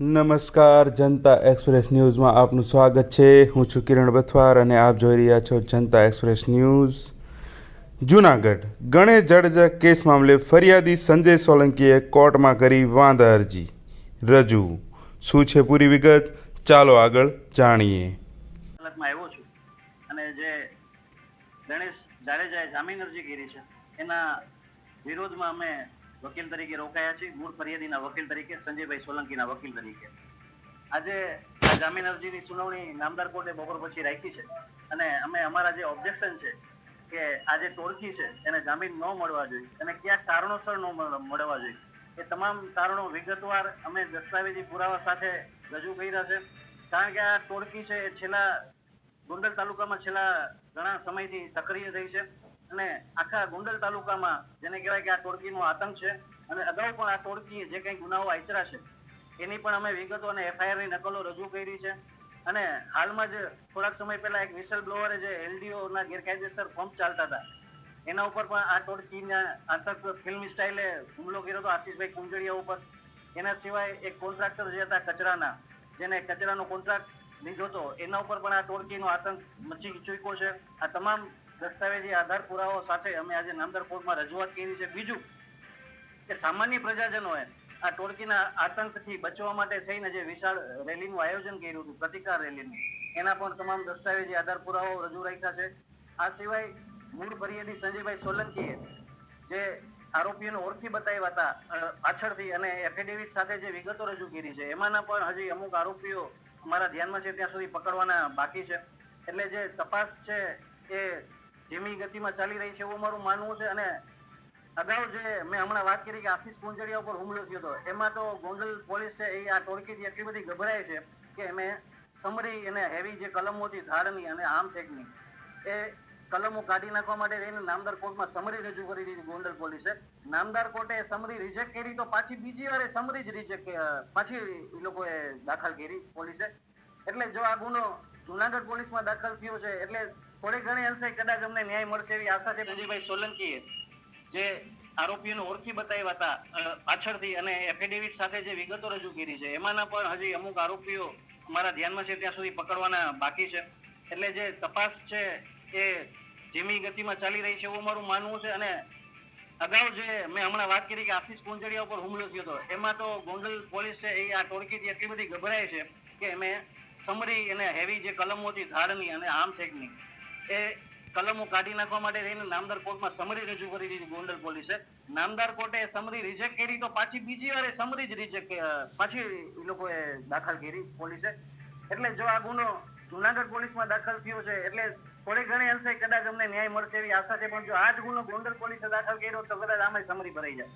નમસ્કાર, જનતા એક્સપ્રેસ ન્યૂઝમાં આપનું સ્વાગત છે. હું છું કિરણ બથવાર અને આપ જોઈ રહ્યા છો Janata Express News. Junagadh, Ganesh Jadeja case મામલે ફરિયાદી સંજય સોલંકીએ કોર્ટમાં કરી વાંધા અરજી. રજૂ. શું છે પૂરી વિગત? ચાલો આગળ જાણીએ. અદાલતમાં આવ્યો છું અને જે ગણેશ જાડેજાએ જામીન અરજી કરી છે, એના વિરોધમાં અમે વકીલ તરીકે રોકાયા છે. મૂળ ફરિયાદીના વકીલ તરીકે સંજયભાઈ સોલંકીના વકીલ તરીકે. આજે જામીન અરજીની સુનાવણી નામદાર કોર્ટે બપોર પછી રાખી છે. અને અમે અમારા જે ઓબ્જેક્શન છે કે આ જે ટોળકી છે, એને જામીન ન મળવા જોઈએ અને કયા કારણોસર ન મળવા જોઈએ. એ તમામ કારણો વિગતવાર અમે દસ્તાવેજી પુરાવા સાથે રજૂ કર્યા છે. કારણ કે આ ટોળકી છે, એ છેલ્લા ગોંડલ તાલુકામાં છેલ્લા ઘણા સમયથી સક્રિય થઈ છે. અને આખા ગોંડલ તાલુકામાં જેને કહેવાય કે આ ટોળકીનો આતંક છે અને અગાઉ પણ આ ટોળકી જે કંઈ ગુનાઓ આચરા છે, એની પણ અમે વિગતો અને એફઆઈઆરની નકલો રજૂ કરી છે. અને હાલમાં જ થોડાક સમય પહેલા એક વિસલ બ્લોવરે જે એલડીઓના ગેરકાયદેસર પંપ ચાલતા હતા, એના ઉપર પણ આ ટોળકીના આતંક ફિલ્મ સ્ટાઇલે હુમલો કર્યો હતો આશીષભાઈ કુંજળિયા ઉપર. એના સિવાય એક કોન્ટ્રાક્ટર જે હતા કચરાના, જેને કચરાનો કોન્ટ્રાક્ટ લીધો હતો, એના ઉપર પણ આ ટોળકીનો આતંક મચી ચૂક્યો છે. આ તમામ દસ્તાવેજી આધાર પુરાવો સાથે અમે આજે નામદાર કોર્ટમાં રજૂઆત કરી છે. બીજું કે સામાન્ય પ્રજાજનોએ આ ટોળકીના આતંકથી બચવા માટે થઈને જે વિશાળ રેલીનું આયોજન કર્યું હતું, પ્રતિકાર રેલીનું, એના પણ તમામ દસ્તાવેજી આધાર પુરાવો રજૂ રાખ્યા છે. આ સિવાય મૂળ ફરિયાદી સંજયભાઈ સોલંકીએ જે આરોપીઓને ઓળખી બતાવ્યા હતા પાછળથી અને એફિડેવિટ સાથે જે વિગતો રજૂ કરી છે, એમાંના પણ હજી અમુક આરોપીઓ અમારા ધ્યાનમાં છે, ત્યાં સુધી પકડવાના બાકી છે. એટલે જે તપાસ છે એ ધીમી ગતિમાં ચાલી રહી છે એવું મારું માનવું છે અને અગાઉ જે મેં હમણાં વાત કરી કે આશીષ કુંજડિયા ઉપર હુમલો થયો હતો, એમાં તો ગોંડલ પોલીસ છે એ આ ટોળકીથી એટલી બધી ગભરાય છે કે એમે સમરી અને હેવી જે કલમો હતી ધારની અને આમ શેકની, એ કલમો કાઢી નાખવા માટે એને નામદાર કોર્ટમાં સમરી રજૂ કરી દીધી ગોંડલ પોલીસે. નામદાર કોર્ટે સમરી રિજેક્ટ કરી તો પાછી બીજી વાર સમરી જ રિજેક્ટ પાછી એ લોકોએ દાખલ કરી પોલીસે. એટલે જો આ ગુનો જુનાગઢ પોલીસમાં દાખલ થયો છે, એટલે થોડી ઘણી અંશે કદાચ અમને ન્યાય મળશે એવી આશા છે. સંજયભાઈ સોલંકીએ જે આરોપીઓને ઓળખી બતાવ્યા હતા પાછળથી અને એફિડેવિટ સાથે જે વિગતો રજૂ કરી છે, એમાંના પણ હજી અમુક આરોપીઓ અમારા ધ્યાનમાં છે, ત્યાં સુધી પકડવાના બાકી છે. એટલે જે તપાસ છે એ ધીમી ગતિમાં ચાલી રહી છે એવું મારું માનવું છે અને અગાઉ જે મેં હમણાં વાત કરી કે આશીષ કુંજડિયા ઉપર હુમલો થયો હતો, એમાં તો ગોંડલ પોલીસ છે એ આ ટોળકીથી એટલી બધી ગભરાય છે કે એમે સમરી અને હેવી જે કલમો હતી ધાડની અને આર્મ સેકની એ કલમો કાઢી નાખવા માટે થઈને નામદાર કોર્ટમાં સમરી રજૂ કરી દીધી ગોંડલ પોલીસે. નામદાર કોર્ટે સમરી રિજેક્ટ કરી તો પાછી બીજી વાર સમરી જ રિજેક્ટ પાછી એ લોકોએ દાખલ કરી પોલીસે. એટલે જો આ ગુનો જુનાગઢ પોલીસમાં દાખલ થયો છે, એટલે થોડી ઘણી અંશે કદાચ અમને ન્યાય મળશે એવી આશા છે, પણ જો આ જ ગુનો ગોંડલ પોલીસે દાખલ કર્યો તો કદાચ આમાં સમરી ભરાઈ જાય.